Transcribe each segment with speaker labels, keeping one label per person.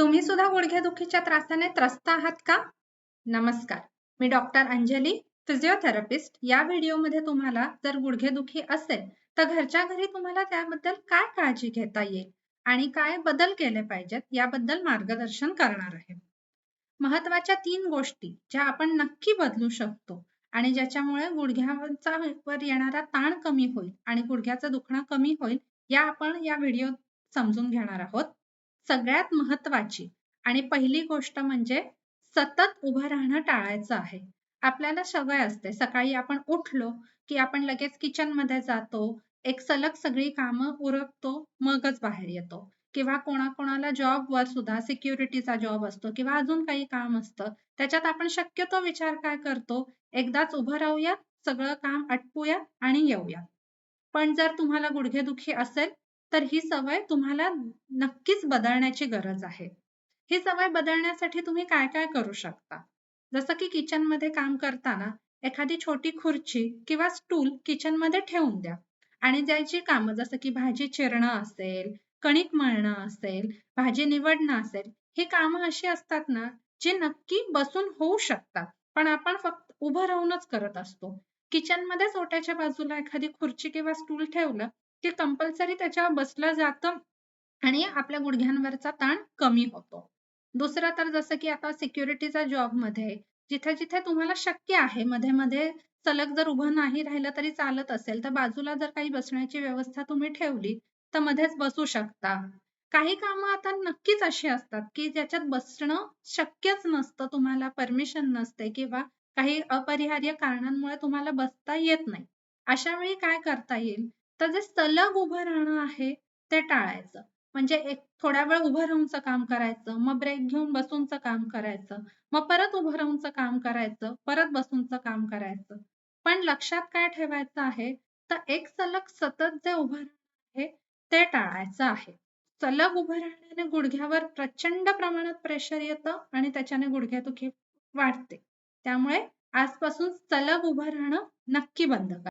Speaker 1: तुम्ही सुद्धा गुडघेदुखीच्या त्रासाने त्रस्त आहात का? नमस्कार. मी डॉक्टर अंजली फिजिओथेरपिस्ट या व्हिडिओमध्ये तुम्हाला जर गुडघेदुखी असेल तर घरच्या घरी तुम्हाला त्याबद्दल काय काळजी घेता येईल आणि काय बदल केले पाहिजेत याबद्दल मार्गदर्शन करणार आहे. महत्त्वाच्या तीन गोष्टी ज्या आपण नक्की बदलू शकतो आणि ज्याच्यामुळे गुडघ्याचा वर येणारा ताण कमी होईल आणि गुडघ्याचं दुखणं कमी होईल या आपण या व्हिडिओ समजून घेणार आहोत. सगळ्यात महत्वाची आणि पहिली गोष्ट म्हणजे सतत उभं राहणं टाळायचं आहे. आपल्याला सवय असते. सकाळी आपण उठलो की आपण लगेच किचनमध्ये जातो एक सलग सगळी कामं उरकतो मगच बाहेर येतो. किंवा कोणाकोणाला जॉब वर सुद्धा सिक्युरिटीचा जॉब असतो किंवा अजून काही काम असतं त्याच्यात आपण शक्यतो विचार काय करतो? एकदाच उभं राहूया सगळं काम आटपूया आणि येऊया. पण जर तुम्हाला गुडघेदुखी असेल तर ही सवय तुम्हाला नक्कीच बदलण्याची गरज आहे. ही सवय बदलण्यासाठी तुम्ही काय काय करू शकता? जसं की किचनमध्ये काम करताना एखादी छोटी खुर्ची किंवा स्टूल किचनमध्ये ठेवून द्या. आणि ज्याची कामं जसं की भाजी चिरणं असेल कणिक मळणं असेल भाजी निवडणं असेल ही कामं अशी असतात ना जी नक्की बसून होऊ शकतात. पण आपण फक्त उभं राहूनच करत असतो. किचनमध्ये ओट्याच्या बाजूला एखादी खुर्ची किंवा स्टूल ठेवलं की कंपल्सरी त्याच्यावर बसलं जातं आणि आपल्या गुडघ्यांवरचा ताण कमी होतो. दुसरं तर जसं की आता सिक्युरिटीचा जॉबमध्ये जिथे जिथे तुम्हाला शक्य आहे मध्ये मध्ये सलग जर उभं नाही राहिलं तरी चालत असेल तर बाजूला जर काही बसण्याची व्यवस्था तुम्ही ठेवली तर मध्येच बसू शकता. काही कामं आता नक्कीच अशी असतात की ज्याच्यात बसणं शक्यच नसतं तुम्हाला परमिशन नसते किंवा काही अपरिहार्य कारणांमुळे तुम्हाला बसता येत नाही. अशा वेळी काय करता येईल? तर जे सलग उभं राहणं आहे ते टाळायचं. म्हणजे एक थोड्या वेळ उभं राहूनच काम करायचं मग ब्रेक घेऊन बसूनच काम करायचं मग परत उभं राहूनच काम करायचं परत बसूनच काम करायचं. पण लक्षात काय ठेवायचं आहे? तर एक सलग सतत जे उभं राहणं आहे ते टाळायचं आहे. सलग उभं राहण्याने गुडघ्यावर प्रचंड प्रमाणात प्रेशर येतं आणि त्याच्याने गुडघ्यादुखी वाढते. त्यामुळे आजपासून सलग उभं राहणं नक्की बंद करा.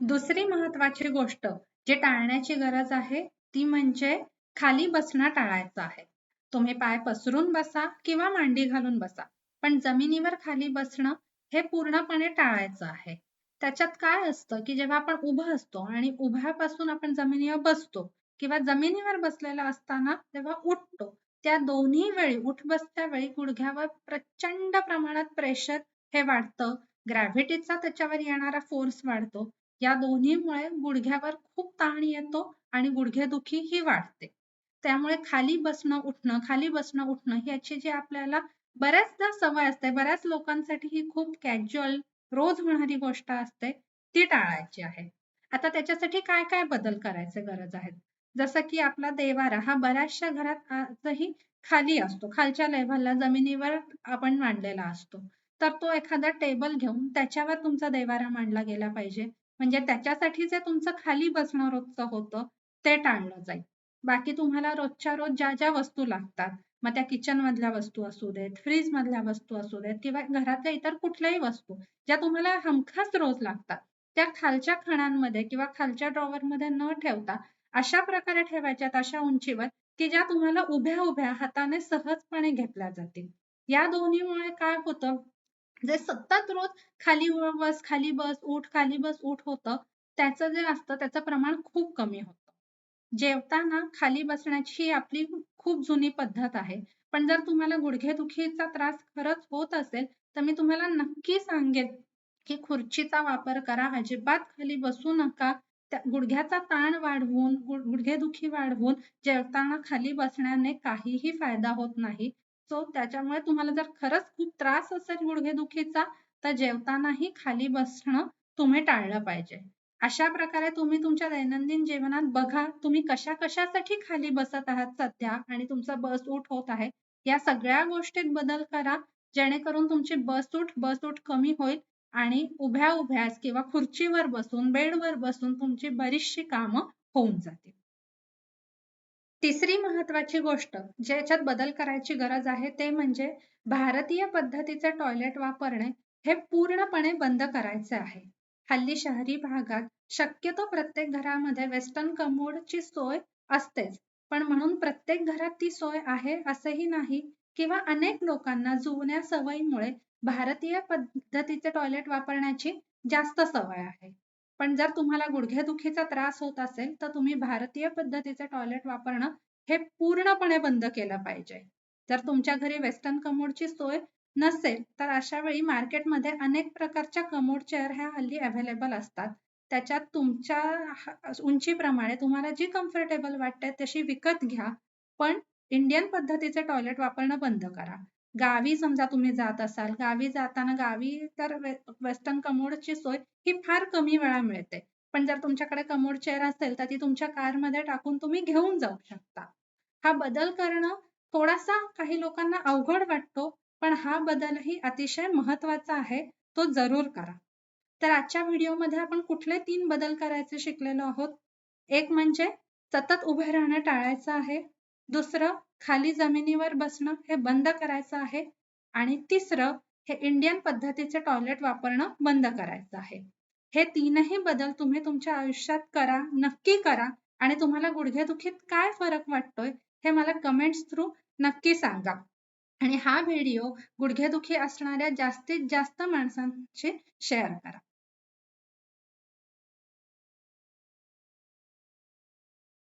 Speaker 1: दुसरी महत्वाची गोष्ट जी टाळण्याची गरज आहे ती म्हणजे खाली बसणं टाळायचं आहे. तुम्ही पाय पसरून बसा किंवा मांडी घालून बसा पण जमिनीवर खाली बसणं हे पूर्णपणे टाळायचं आहे. त्याच्यात काय असतं की जेव्हा आपण उभं असतो आणि उभ्यापासून आपण जमिनीवर बसतो किंवा जमिनीवर बसलेला असताना तेव्हा उठतो त्या दोन्ही वेळी उठ बसत्या वेळी गुडघ्यावर प्रचंड प्रमाणात प्रेशर हे वाढतं ग्रॅव्हिटीचा त्याच्यावर येणारा फोर्स वाढतो या दोन्हीमुळे गुडघ्यावर खूप ताण येतो आणि गुडघेदुखी ही वाढते. त्यामुळे खाली बसणं उठणं खाली बसणं उठणं याची जी आपल्याला बऱ्याचदा सवय असते बऱ्याच लोकांसाठी ही खूप कॅज्युअल रोज होणारी गोष्ट असते ती टाळायची आहे. आता त्याच्यासाठी काय काय बदल करायचे गरज आहेत? जसं की आपला देवारा हा बऱ्याचशा घरात आजही खाली असतो. खालच्या लेव्हलला जमिनीवर आपण मांडलेला असतो. तर तो एखादा टेबल घेऊन त्याच्यावर तुमचा देवारा मांडला गेला पाहिजे. म्हणजे त्याच्यासाठी जे तुमचं खाली बसणं रोजचं होतं ते टाळलं जाईल. बाकी तुम्हाला रोजच्या रोज ज्या ज्या वस्तू लागतात मग त्या किचन मधल्या वस्तू असू देत फ्रीज मधल्या वस्तू असू देत किंवा घरातल्या इतर कुठल्याही वस्तू ज्या तुम्हाला हमखास रोज लागतात त्या खालच्या खणांमध्ये किंवा खालच्या ड्रॉवर मध्ये न ठेवता अशा प्रकारे ठेवायच्यात अशा उंचीवर की ज्या तुम्हाला उभ्या उभ्या हाताने सहजपणे घेतल्या जातील. या दोन्हीमुळे काय होतं जे सतत रोज खाली बस खाली बस उठ खाली बस उठ होतं त्याचं जे असतं त्याचं प्रमाण खूप कमी होतं. जेवताना खाली बसण्याची आपली खूप जुनी पद्धत आहे. पण जर तुम्हाला गुडघेदुखीचा त्रास खरंच होत असेल तर मी तुम्हाला नक्की सांगेन की खुर्चीचा वापर करा. अजिबात खाली बसू नका. त्या गुडघ्याचा ताण वाढवून गुडघेदुखी वाढवून जेवताना खाली बसण्याने काहीही फायदा होत नाही. सो त्याच्यामुळे तुम्हाला जर खरंच खूप त्रास असेल गुडघेदुखीचा तर जेवतानाही खाली बसणं तुम्ही टाळलं पाहिजे. अशा प्रकारे तुम्ही तुमच्या दैनंदिन जीवनात बघा तुम्ही कशा कशासाठी खाली बसत आहात सध्या आणि तुमचा बस उठ होत आहे या सगळ्या गोष्टीत बदल करा जेणेकरून तुमची बस उठ बस उठ कमी होईल आणि उभ्या उभ्याच किंवा खुर्चीवर बसून बेडवर बसून तुमची बरीचशी कामं होऊन जातील. तिसरी महत्वाची गोष्ट ज्याच्यात बदल करायची गरज आहे ते म्हणजे भारतीय पद्धतीचे टॉयलेट वापरणे हे पूर्णपणे बंद करायचे आहे. हल्ली शहरी भागात शक्यतो प्रत्येक घरामध्ये वेस्टर्न कमोडची सोय असतेच पण म्हणून प्रत्येक घरात ती सोय आहे असंही नाही किंवा अनेक लोकांना जुन्या सवयीमुळे भारतीय पद्धतीचे टॉयलेट वापरण्याची जास्त सवय आहे. पण जर तुम्हाला गुडघेदुखीचा त्रास होत असेल तर तुम्ही भारतीय पद्धतीचे टॉयलेट वापरणं हे पूर्णपणे बंद केलं पाहिजे. जर तुमच्या घरी वेस्टर्न कमोडची सोय नसेल तर अशा वेळी मार्केटमध्ये अनेक प्रकारच्या कमोड चेअर ह्या हल्ली अवेलेबल असतात. त्याच्यात तुमच्या उंचीप्रमाणे तुम्हाला जी कम्फर्टेबल वाटते तशी विकत घ्या. पण इंडियन पद्धतीचे टॉयलेट वापरणं बंद करा. गावी समजा तुम्ही जात असाल गावी जाताना गावी तर वेस्टर्न कमोडची सोय ही फार कमी वेळा मिळते. पण जर तुमच्याकडे कमोड चेअर असेल तर ती तुमच्या कारमध्ये टाकून तुम्ही घेऊन जाऊ शकता. हा बदल करणं थोडासा काही लोकांना अवघड वाटतो पण हा बदलही अतिशय महत्त्वाचा आहे तो जरूर करा. तर आजच्या व्हिडिओमध्ये आपण कुठले तीन बदल करायचे शिकलेलो आहोत? एक म्हणजे सतत उभे राहणं टाळायचं आहे. दुसरं खाली जमिनीवर बसणं हे बंद करायचं आहे आणि तिसरं हे इंडियन पद्धतीचे टॉयलेट वापरणं बंद करायचं आहे. हे तीनही बदल तुम्ही तुमच्या आयुष्यात करा नक्की करा आणि तुम्हाला गुडघेदुखीत काय फरक वाटतोय हे मला कमेंट्स थ्रू नक्की सांगा. आणि हा व्हिडिओ गुडघेदुखी असणाऱ्या जास्तीत जास्त माणसांशी शेअर करा.